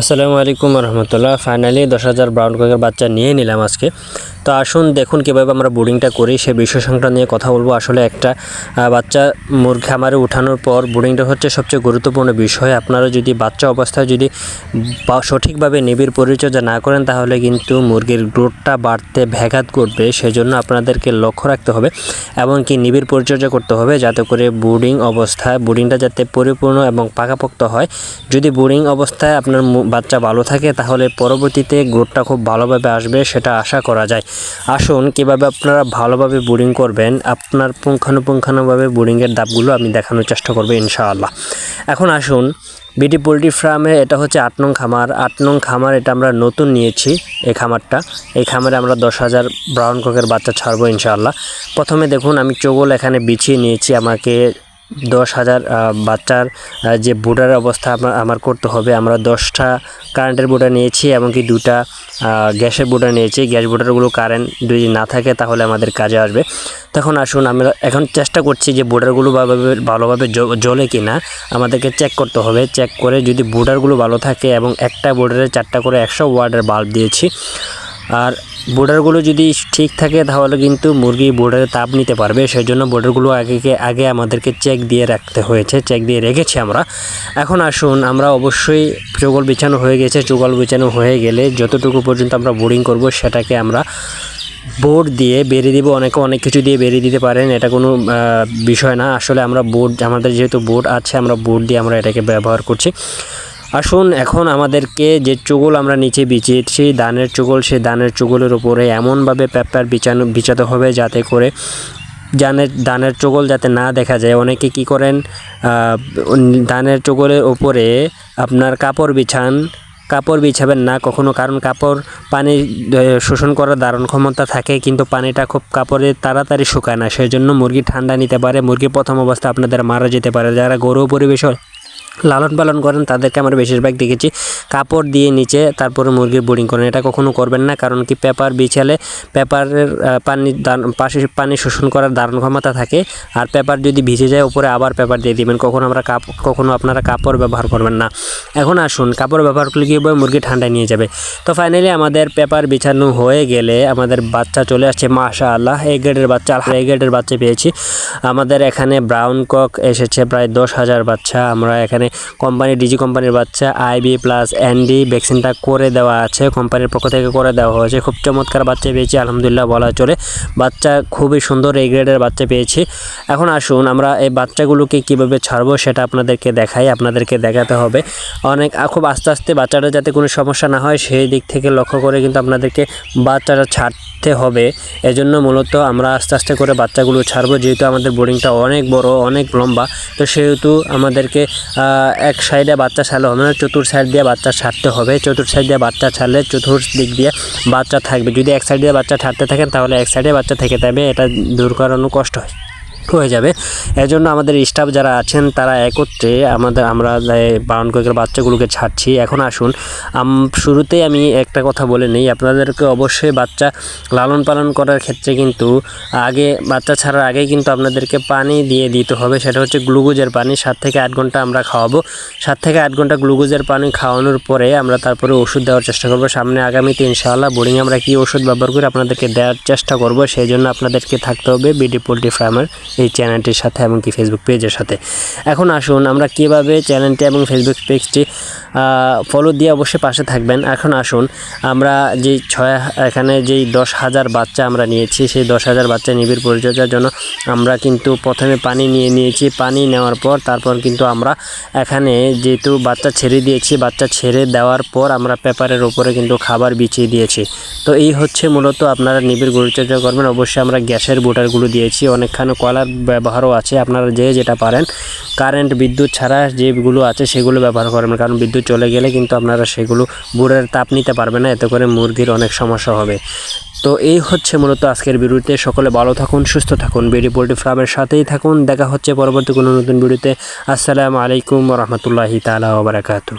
আসসালামু আলাইকুম রহমতুল্লাহ। ফাইনালি দশ হাজার ব্রাউন কয়েকের বাচ্চা নিয়ে নিলাম আজকে। তো আসুন দেখুন কীভাবে আমরা বোর্ডিংটা করি সেই বিষয় সংক্রান্ত নিয়ে কথা বলব। আসলে একটা বাচ্চা মুরগি খামারে উঠানোর পর বোর্ডিংটা হচ্ছে সবচেয়ে গুরুত্বপূর্ণ বিষয়। আপনারা যদি বাচ্চা অবস্থায় যদি সঠিকভাবে নিবিড় পরিচর্যা না করেন, তাহলে কিন্তু মুরগির গ্রোথটা বাড়তে ব্যাঘাত করবে সেজন্য আপনাদেরকে লক্ষ্য রাখতে হবে, এমনকি নিবিড় পরিচর্যা করতে হবে যাতে করে বোর্ডিং অবস্থায় বোর্ডিংটা যাতে পরিপূর্ণ এবং পাকাপোক্ত হয়। যদি বোর্ডিং অবস্থায় আপনার বাচ্চা ভালো থাকে, তাহলে পরবর্তীতে গ্রোথটা খুব ভালোভাবে আসবে সেটা আশা করা যায়। আসুন, কীভাবে আপনারা ভালোভাবে বোরিং করবেন, আপনার পুঙ্খানুপুঙ্খানুভাবে বোরিংয়ের দাপগুলো আমি দেখানোর চেষ্টা করব ইনশাআল্লাহ। এখন আসুন বিডি পোলট্রি ফার্মে এটা হচ্ছে আট নং খামার। আট নং খামার এটা আমরা নতুন নিয়েছি এই খামারটা। এই খামারে আমরা দশ হাজার ব্রাউন ককের বাচ্চা ছাড়বো ইনশাআল্লাহ। প্রথমে দেখুন, আমি চোগল এখানে বিছিয়ে নিয়েছি আমাকে দশ হাজার বাচ্চার যে বোর্ডার অবস্থা আমার আমার করতে হবে। আমরা দশটা কারেন্টের বোর্ডার নিয়েছি, এমনকি দুটা গ্যাসের বোর্ডার নিয়েছি। গ্যাস বোর্ডারগুলো কারেন্ট যদি না থাকে, তাহলে আমাদের কাজে আসবে। তখন আসুন, আমরা এখন চেষ্টা করছি যে বোর্ডারগুলো ভালোভাবে জ্বলে কি না আমাদেরকে চেক করতে হবে। চেক করে যদি বোর্ডারগুলো ভালো থাকে, এবং একটা বোর্ডারে চারটা করে একশো ওয়ার্ডের বাল্ব দিয়েছি আর বোর্ডারগুলো যদি ঠিক থাকে, তাহলে কিন্তু মুরগি বোর্ডারে তাপ নিতে পারবে। সেই জন্য বোর্ডারগুলো আগে আগে আমাদেরকে চেক দিয়ে রাখতে হয়েছে চেক দিয়ে রেখেছি আমরা। এখন আসুন, আমরা অবশ্যই চোগল বিছানো হয়ে গেছে। চোগল বিছানো হয়ে গেলে যতটুকু পর্যন্ত আমরা বোর্ডিং করব, সেটাকে আমরা বোর্ড দিয়ে বেরিয়ে দিব। অনেকে অনেক কিছু দিয়ে বেরিয়ে দিতে পারেন, এটা কোনো বিষয় না। আসলে আমরা বোর্ড, আমাদের যেহেতু বোর্ড আছে, আমরা বোর্ড দিয়ে আমরা এটাকে ব্যবহার করছি। আসুন, এখন আমাদেরকে যে চুগল আমরা নিচে বিছিয়েছি, দানের চুগল, সেই দানের চুগলের উপরে এমনভাবে পেপার বিছানো, বিছাতে হবে যাতে করে জানের দানের চোগল যাতে না দেখা যায়। অনেকে কি করেন দানের চোগলের উপরে আপনার কাপড় বিছান, কাপড় বিছাবেন না কখনো, কারণ কাপড় পানি শোষণ করার ধারণ ক্ষমতা থাকে, কিন্তু পানিটা খুব কাপড়ে তাড়াতাড়ি শুকায় না। সেই জন্য মুরগি ঠান্ডা নিতে পারে, মুরগি প্রথম অবস্থা আপনাদের মারা যেতে পারে। যারা গরু পরিবেশ লালন পালন করেন, তাদেরকে আমরা বেশিরভাগ দেখেছি। কাপড় দিয়ে নিচে তারপরে মুরগির বোর্ডিং করেন। এটা কখনো করবেন না, কারণ কি পেপার বিছালে পেপারের পানি পাশে পানি শোষণ করার দারুণ ক্ষমতা থাকে। আর পেপার যদি ভিজে যায়, উপরে আবার পেপার দিয়ে দিবেন। কখনো আমরা কাপ, কখনো আপনারা কাপড় ব্যবহার করবেন না। এখন আসুন, কাপড় ব্যবহার করলে কি হবে? মুরগি ঠান্ডায় নিয়ে যাবে। তো ফাইনালি আমাদের পেপার বিছানো হয়ে গেলে আমাদের বাচ্চা চলে আসছে মাশা আল্লাহ এই গ্রেডের বাচ্চা, এই গ্রেডের বাচ্চা পেয়েছি। আমাদের এখানে ব্রাউন কক এসেছে, প্রায় দশ হাজার বাচ্চা। আমরা এখানে কোম্পানি ডিজি কোম্পানির বাচ্চা, আইবি প্লাস এনডি ভ্যাকসিনটা করে দেওয়া আছে, কোম্পানির পক্ষ থেকে করে দেওয়া হয়েছে। খুব চমৎকার বাচ্চা পেয়েছি, আলহামদুলিল্লাহ বলা চলে। বাচ্চা খুবই সুন্দর এই গ্রেডের বাচ্চা পেয়েছি। এখন আসুন আমরা এই বাচ্চাগুলোকে কীভাবে ছাড়বো সেটা আপনাদেরকে দেখাই, আপনাদেরকে দেখাতে হবে। অনেক খুব আস্তে আস্তে বাচ্চাটা যাতে কোনো সমস্যা না হয়, সেই দিক থেকে লক্ষ্য করে কিন্তু আপনাদেরকে বাচ্চাটা ছাড়তে হবে। এজন্য মূলত আমরা আস্তে আস্তে করে বাচ্চাগুলো ছাড়বো, যেহেতু আমাদের বোর্ডিংটা অনেক বড়, অনেক লম্বা। তো সেহেতু আমাদেরকে এক সাইডে বাচ্চা ছাড়লে হবে না, চতুর সাইড দিয়ে বাচ্চা ছাড়তে হবে। চতুর সাইড দিয়ে বাচ্চা ছাড়লে চতুর দিক দিয়ে বাচ্চা থাকবে। যদি এক সাইড দিয়ে বাচ্চা ছাড়তে থাকেন, তাহলে এক সাইডে বাচ্চা থেকে যাবে, এটা দূর করানো কষ্ট হয়। হয়ে যাবে। এর জন্য আমাদের স্টাফ যারা আছেন, তারা একত্রে আমাদের, আমরা বারণ কয়েকের বাচ্চাগুলোকে ছাড়ছি। এখন আসুন শুরুতেই আমি একটা কথা বলে নিই। আপনাদেরকে অবশ্যই বাচ্চা লালন পালন করার ক্ষেত্রে কিন্তু আগে, বাচ্চা ছাড়ার আগে কিন্তু আপনাদেরকে পানি দিয়ে দিতে হবে। সেটা হচ্ছে গ্লুকোজের পানি। সাত থেকে আট ঘণ্টা আমরা খাওয়াবো। সাত থেকে আট ঘণ্টা গ্লুকোজের পানি খাওয়ানোর পরে আমরা তারপরে ওষুধ দেওয়ার চেষ্টা করব। সামনে আগামীতে ইনশাআল্লাহ বোর্ডিং আমরা কী ওষুধ ব্যবহার করে আপনাদেরকে দেওয়ার চেষ্টা করব, সেই জন্য আপনাদেরকে থাকতে হবে। বিডি পোলট্রি ফার্মের এই চ্যানেলটির সাথে এবং কি ফেসবুক পেজের সাথে। এখন আসুন আমরা কীভাবে চ্যানেলটি এবং ফেসবুক পেজটি ফলো দিয়ে অবশ্যই পাশে থাকবেন। এখন আসুন আমরা যে ছয়, এখানে যেই দশ হাজার বাচ্চা আমরা নিয়েছি, সেই দশ হাজার বাচ্চা নিবিড় পরিচর্যার জন্য আমরা কিন্তু প্রথমে পানি নিয়ে নিয়েছি। পানি নেওয়ার পর তারপর কিন্তু আমরা এখানে যেহেতু বাচ্চা ছেড়ে দিয়েছি, বাচ্চা ছেড়ে দেওয়ার পর আমরা পেপারের উপরে কিন্তু খাবার বিছিয়ে দিয়েছি। তো এই হচ্ছে মূলত আপনারা নিবিড় পরিচর্যা করবেন। অবশ্যই আমরা গ্যাসের বোটারগুলো দিয়েছি, অনেকখানি কলার ব্যবহারও আছে, আপনারা যে যেটা পারেন। কারেন্ট, বিদ্যুৎ ছাড়া যেগুলো আছে সেগুলো ব্যবহার করবেন, কারণ বিদ্যুৎ চলে গেলে কিন্তু আপনারা সেগুলো বুড়ের তাপ নিতে পারবেন না, এতে করে মুরগির অনেক সমস্যা হবে। তো এই হচ্ছে মূলত আজকের ভিডিওতে, সকলে ভালো থাকুন, সুস্থ থাকুন, বিডি পোল্ট্রি ফার্মের সাথেই থাকুন, দেখা হচ্ছে পরবর্তী কোনো নতুন ভিডিওতে। আসসালামু আলাইকুম রহমতুল্লাহি তালা ওবরাকাতু